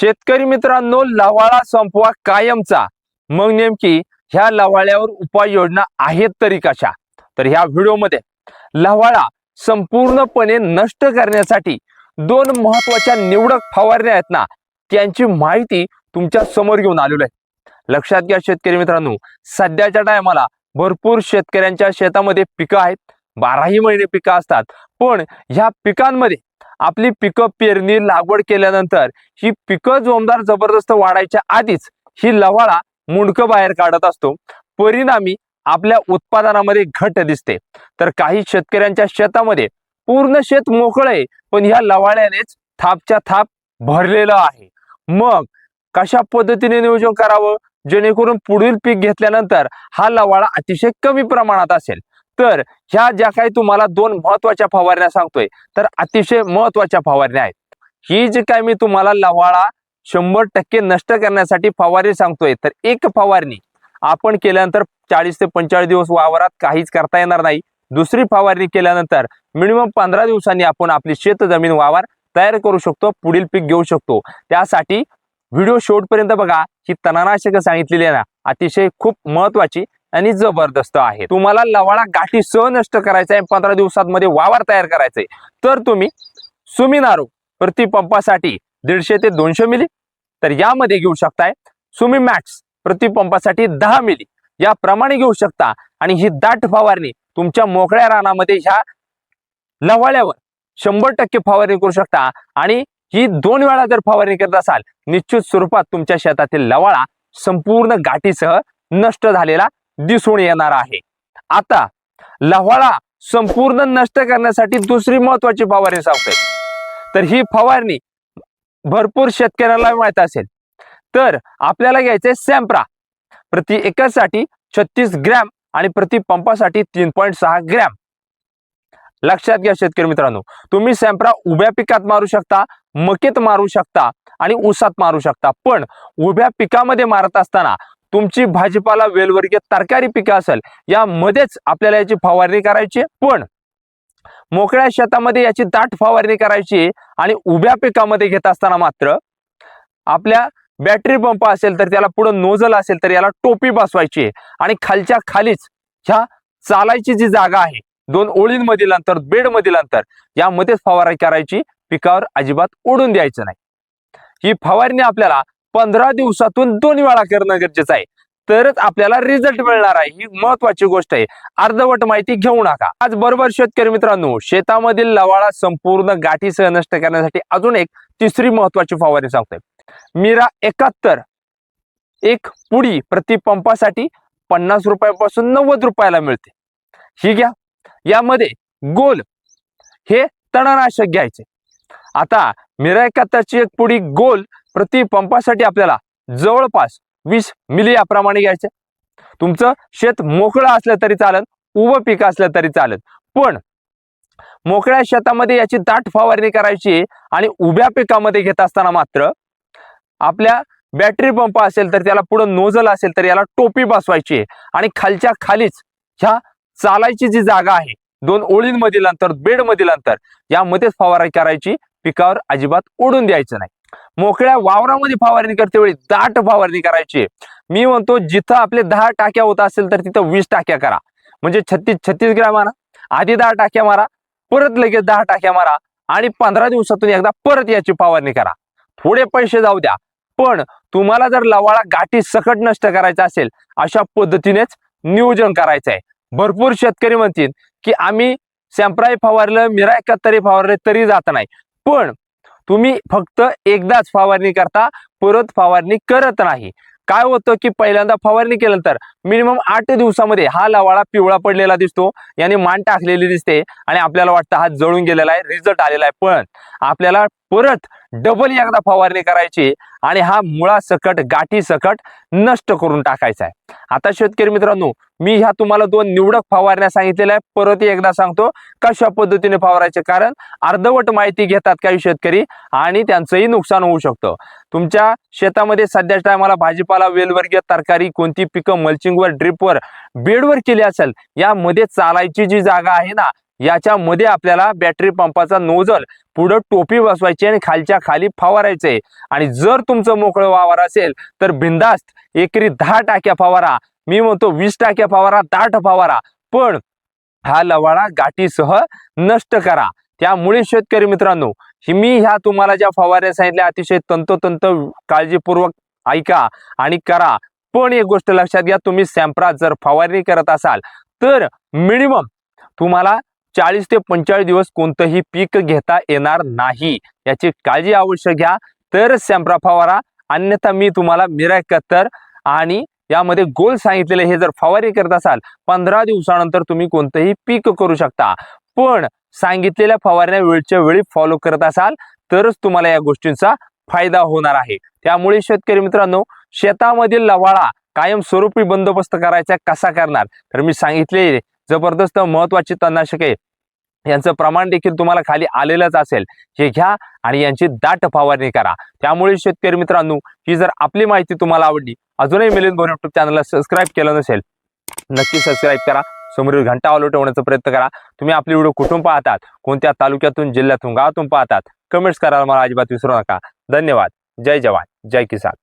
शेतकरी मित्रांनो लवाळा संपवा कायमचा. मग नेमकी ह्या लवाळ्यावर उपाययोजना आहेत तरी कशा? तर ह्या व्हिडिओमध्ये लवाळा संपूर्णपणे नष्ट करण्यासाठी दोन महत्त्वाच्या निवडक फवारण्या आहेत ना त्यांची माहिती तुमच्यासमोर घेऊन आलेलो आहे. लक्षात घ्या शेतकरी मित्रांनो सध्याच्या टायमाला भरपूर शेतकऱ्यांच्या शेतामध्ये पिकं आहेत. बाराही महिने पिकं असतात. पण ह्या पिकांमध्ये आपली पिकं पेरणी लागवड केल्यानंतर ही पिकं जोमदार जबरदस्त वाढायच्या आधीच ही लवाळा मुंडकं बाहेर काढत असतो. परिणामी आपल्या उत्पादनामध्ये घट दिसते. तर काही शेतकऱ्यांच्या शेतामध्ये पूर्ण शेत मोकळे पण ह्या लवाळ्यानेच थापच्या थाप भरलेलं आहे. मग कशा पद्धतीने नियोजन करावं? जेणेकरून पुढील पीक घेतल्यानंतर हा लवाळा अतिशय कमी प्रमाणात असेल. तर ह्या ज्या काही तुम्हाला दोन महत्त्वाच्या फवारण्या सांगतोय तर अतिशय महत्त्वाच्या फवारण्या आहेत. ही जी काय मी तुम्हाला लवाळा शंभर टक्के नष्ट करण्यासाठी फवारणी सांगतोय तर एक फवारणी आपण केल्यानंतर चाळीस ते पंचेचाळीस दिवस वावरात काहीच करता येणार नाही. दुसरी फवारणी केल्यानंतर मिनिमम पंधरा दिवसांनी आपण आपली शेत जमीन वावर तयार करू शकतो पुढील पीक घेऊ शकतो. त्यासाठी व्हिडिओ शेवटपर्यंत बघा ही तणनाशकं सांगितलेली आहे ना अतिशय खूप महत्वाची. आणि जबरदस्त आहे. तुम्हाला लवाळा गाठी सह नष्ट करायचा आहे पंधरा दिवसांमध्ये वावर तयार करायचा आहे. तर तुम्ही सुमिनारो प्रतिपंपासाठी दीडशे ते दोनशे मिली तर यामध्ये घेऊ शकताय सुमी मॅक्स प्रतिपंपासाठी दहा मिली. याप्रमाणे घेऊ शकता आणि ही दाट फवारणी तुमच्या मोकळ्या रानामध्ये ह्या लवाळ्यावर शंभर टक्के फवारणी करू शकता. आणि ही दोन वेळा जर फवारणी करत असाल निश्चित स्वरूपात तुमच्या शेतातील लवाळा संपूर्ण गाठीसह नष्ट झालेला दिसून येणार आहे. आता लव्हाळा संपूर्ण नष्ट करण्यासाठी दुसरी महत्वाची फवारणी सांगतोय तर ही फवारणी भरपूर शेतकऱ्याला माहीत असेल. तर आपल्याला घ्यायचे सॅम्प्रा. प्रति एकरसाठी छत्तीस ग्रॅम आणि प्रति पंपासाठी तीन पॉईंट सहा ग्रॅम. लक्षात घ्या शेतकरी मित्रांनो तुम्ही सॅम्प्रा उभ्या पिकात मारू शकता मकेत मारू शकता आणि ऊसात मारू शकता. पण उभ्या पिकामध्ये मारत असताना तुमची भाजीपाला वेलवर्गीय तरकारी पिकं असेल यामध्येच आपल्याला याची फवारणी करायची आहे. पण मोकळ्या शेतामध्ये याची दाट फवारणी करायची आणि उभ्या पिकामध्ये घेत असताना मात्र आपल्या बॅटरी पंप असेल तर त्याला पुढे नोझल असेल तर याला टोपी बसवायची आणि खालच्या खालीच ह्या चालायची जी जागा आहे दोन ओळींमधील अंतर बेडमधील अंतर यामध्येच फवारणी करायची पिकावर अजिबात ओढून द्यायचं नाही ही फवारणी आपल्याला पंधरा दिवसातून दोन वेळा करणं गरजेचं आहे. तरच आपल्याला रिझल्ट मिळणार आहे. ही महत्वाची गोष्ट आहे. अर्धवट माहिती घेऊ नका. आज बरोबर शेतकरी मित्रांनो शेतामधील लवाळा संपूर्ण गाठीसह नष्ट करण्यासाठी अजून एक तिसरी महत्वाची फवारणी सांगतोय. मीरा एकाहत्तर एक पुडी प्रति पंपासाठी पन्नास रुपयापासून नव्वद रुपयाला मिळते. ही घ्या. यामध्ये गोल हे तणनाशक घ्यायचे. आता मीरा एकाहत्तरची एक पुडी गोल प्रति पंपासाठी आपल्याला जवळपास वीस मिली याप्रमाणे घ्यायचे. तुमचं शेत मोकळं असलं तरी चालत उभं पीक असलं तरी चालत पण मोकळ्या शेतामध्ये याची दाट फवारणी करायची आणि उभ्या पिकामध्ये घेत असताना मात्र आपल्या बॅटरी पंप असेल तर त्याला पुढं नोझल असेल तर याला टोपी बसवायची आहे आणि खालच्या खालीच ह्या चालायची जी जागा आहे दोन ओळींमधील अंतर बेडमधील अंतर यामध्येच फवारणी करायची पिकावर अजिबात ओढून द्यायचं नाही. मोकळ्या वावरामध्ये फवारणी करते वेळी दाट फवारणी करायची. मी म्हणतो जिथं आपले दहा टाक्या होत असेल तर तिथं वीस टाक्या करा. म्हणजे छत्तीस छत्तीस ग्रॅम मारा आधी दहा टाक्या मारा परत लगेच दहा टाक्या मारा आणि पंधरा दिवसातून एकदा परत याची फवारणी करा. थोडे पैसे जाऊ द्या. पण तुम्हाला जर लवाळा गाठी सकट नष्ट करायचा असेल अशा पद्धतीनेच नियोजन करायचं आहे भरपूर शेतकरी म्हणतील की आम्ही सॅम्प्राई फवारलं मिरा एकाहत्तरी फवारले तरी जात नाही. पण तुम्ही फक्त एकदाच फवारणी करता परत फवारणी करत नाही. काय होतं की पहिल्यांदा फवारणी केल्यानंतर मिनिमम आठ दिवसामध्ये हा लवाळा पिवळा पडलेला दिसतो याने मान टाकलेली दिसते आणि आपल्याला वाटतं हा जळून गेलेला आहे रिझल्ट आलेला आहे. पण आपल्याला परत डबल एकदा फवारणी करायची आणि हा मुळा सकट गाठी सकट नष्ट करून टाकायचा आहे. आता शेतकरी मित्रांनो मी ह्या तुम्हाला दोन निवडक फवारण्या सांगितलेल्या आहे परत एकदा सांगतो कशा पद्धतीने फवारायचे? कारण अर्धवट माहिती घेतात काही शेतकरी आणि त्यांचंही नुकसान होऊ शकतं. तुमच्या शेतामध्ये सध्याच्या टायमाला भाजीपाला वेलवर्गीय तरकारी कोणती पिकं मल्चिंगवर ड्रिपवर बेडवर केली असेल यामध्ये चालायची जी जागा आहे ना याच्यामध्ये आपल्याला बॅटरी पंपाचा नोजल पुढं टोपी बसवायची आणि खालच्या खाली फवारायचे. आणि जर तुमचं मोकळं वावर असेल तर बिंदास्त एकरी दहा टाक्या फवारा. मी म्हणतो वीस टाक्या फवारा दाट फवारा. पण हा लवाळा गाठीसह नष्ट करा. त्यामुळे शेतकरी मित्रांनो ही मी ह्या तुम्हाला ज्या फवाऱ्या सांगितल्या अतिशय तंतोतंत काळजीपूर्वक ऐका आणि करा. पण एक गोष्ट लक्षात घ्या तुम्ही सॅम्प्रात जर फवारणी करत असाल तर मिनिमम तुम्हाला चाळीस ते पंचेचाळीस दिवस कोणतंही पीक घेता येणार नाही. याची काळजी अवश्य घ्या. तरच सॅम्प्रा फवारा अन्यथा मी तुम्हाला मिरा कत्तर आणि यामध्ये गोल सांगितलेले हे जर फवारणी करत असाल पंधरा दिवसानंतर तुम्ही कोणतंही पीक करू शकता. पण सांगितलेल्या फवारण्या वेळच्या वेळी फॉलो करत असाल तरच तुम्हाला या गोष्टींचा फायदा होणार आहे. त्यामुळे शेतकरी मित्रांनो शेतामधील लवाळा कायमस्वरूपी बंदोबस्त करायचा कसा करणार? तर मी सांगितले जबरदस्त महत्वाची तणनाशके यांचं प्रमाण देखील तुम्हाला खाली आलेलंच असेल. हे घ्या आणि यांची दाट फवारणी करा. त्यामुळे शेतकरी मित्रांनो ही जर आपली माहिती तुम्हाला आवडली अजूनही मिलिंद भोर युट्यूब चॅनलला सबस्क्राईब केलं नसेल नक्की सबस्क्राईब करा. समोरील घंटा ऑलो ठेवण्याचा प्रयत्न करा. तुम्ही आपली व्हिडिओ कुठून पाहतात कोणत्या तालुक्यातून जिल्ह्यातून गावातून पाहतात कमेंट्स करायला मला अजिबात विसरू नका. धन्यवाद. जय जवान. जय किसान.